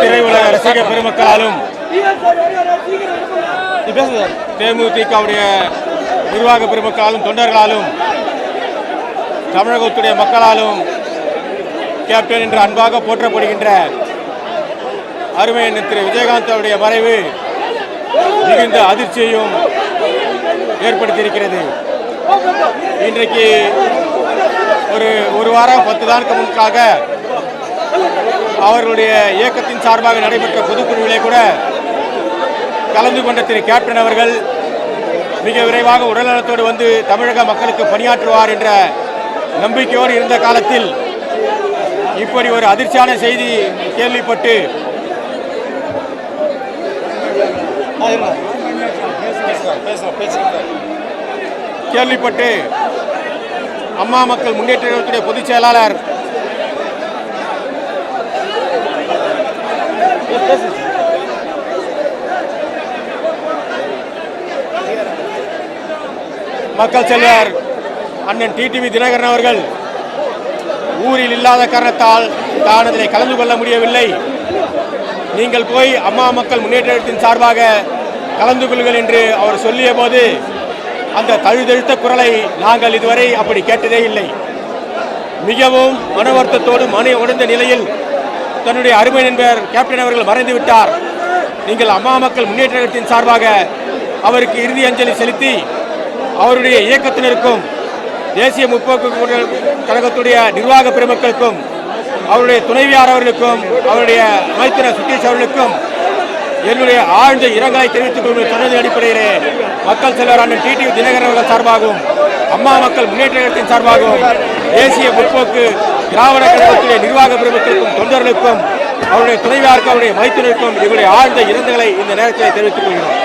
திரையுலக ரசிக பெருமக்களாலும் தேமுதிகவுடைய நிர்வாக பெருமக்களாலும் தொண்டர்களாலும் தமிழகத்துடைய மக்களாலும் கேப்டன் என்று அன்பாக போற்றப்படுகின்ற அருமை திரு விஜயகாந்த் அவருடைய மறைவு மிகுந்த அதிர்ச்சியையும் ஏற்படுத்தியிருக்கிறது. இன்றைக்கு ஒரு ஒரு வாரம் பத்து நாளுக்கு முன்பாக அவர்களுடைய இயக்கத்தின் சார்பாக நடைபெற்ற பொதுக்குழுவிலே கூட கலந்து கொண்ட திரு கேப்டன் அவர்கள் மிக விரைவாக உடல்நலத்தோடு வந்து தமிழக மக்களுக்கு பணியாற்றுவார் என்ற நம்பிக்கையோடு இருந்த காலத்தில் இப்படி ஒரு அதிர்ச்சியான செய்தி கேள்விப்பட்டு கேள்விப்பட்டு அம்மா மக்கள் முன்னேற்ற பொதுச் செயலாளர் மக்கள் செல்வர் அண்ணன் டிடிவி தினகரன் அவர்கள் ஊரில் இல்லாத காரணத்தால் தான் அதில் கலந்து கொள்ள முடியவில்லை. நீங்கள் போய் அம்மா மக்கள் முன்னேற்றத்தின் சார்பாக கலந்து கொள்ளுங்கள் என்று அவர் சொல்லிய போது அந்த தழுதழுத்த குரலை நாங்கள் இதுவரை அப்படி கேட்டதே இல்லை. மிகவும் மன வருத்தத்தோடு மன உடைந்த நிலையில் தன்னுடைய அருமை நண்பர் கேப்டன் அவர்கள் மறைந்து விட்டார். நீங்கள் அம்மா மக்கள் முன்னேற்றத்தின் சார்பாக அவருக்கு இறுதி அஞ்சலி செலுத்தி அவருடைய இயக்கத்தினருக்கும் தேசிய முற்போக்கு கூட்ட- கழகத்துடைய நிர்வாக பெருமக்களுக்கும் அவருடைய துணைவியார் அவர்களுக்கும் அவருடைய அமைச்சர் சுட்டீஷ் அவர்களுக்கும் என்னுடைய ஆழ்ந்த இரங்கலை தெரிவித்துக் கொள்வது அடிப்படையிலே மக்கள் செல்வரான டிடிவி தினகரன் அவர்கள் சார்பாகவும் அம்மா மக்கள் முன்னேற்ற கழகத்தின் சார்பாகவும் தேசிய முற்போக்கு திராவிட கழகத்துடைய நிர்வாக பெருமக்களுக்கும் தொண்டர்களுக்கும் அவருடைய துணைவியாருக்கும் அவருடைய மைத்தினருக்கும் இவருடைய ஆழ்ந்த இரங்கலை இந்த நேரத்தில் தெரிவித்துக் கொள்கிறோம்.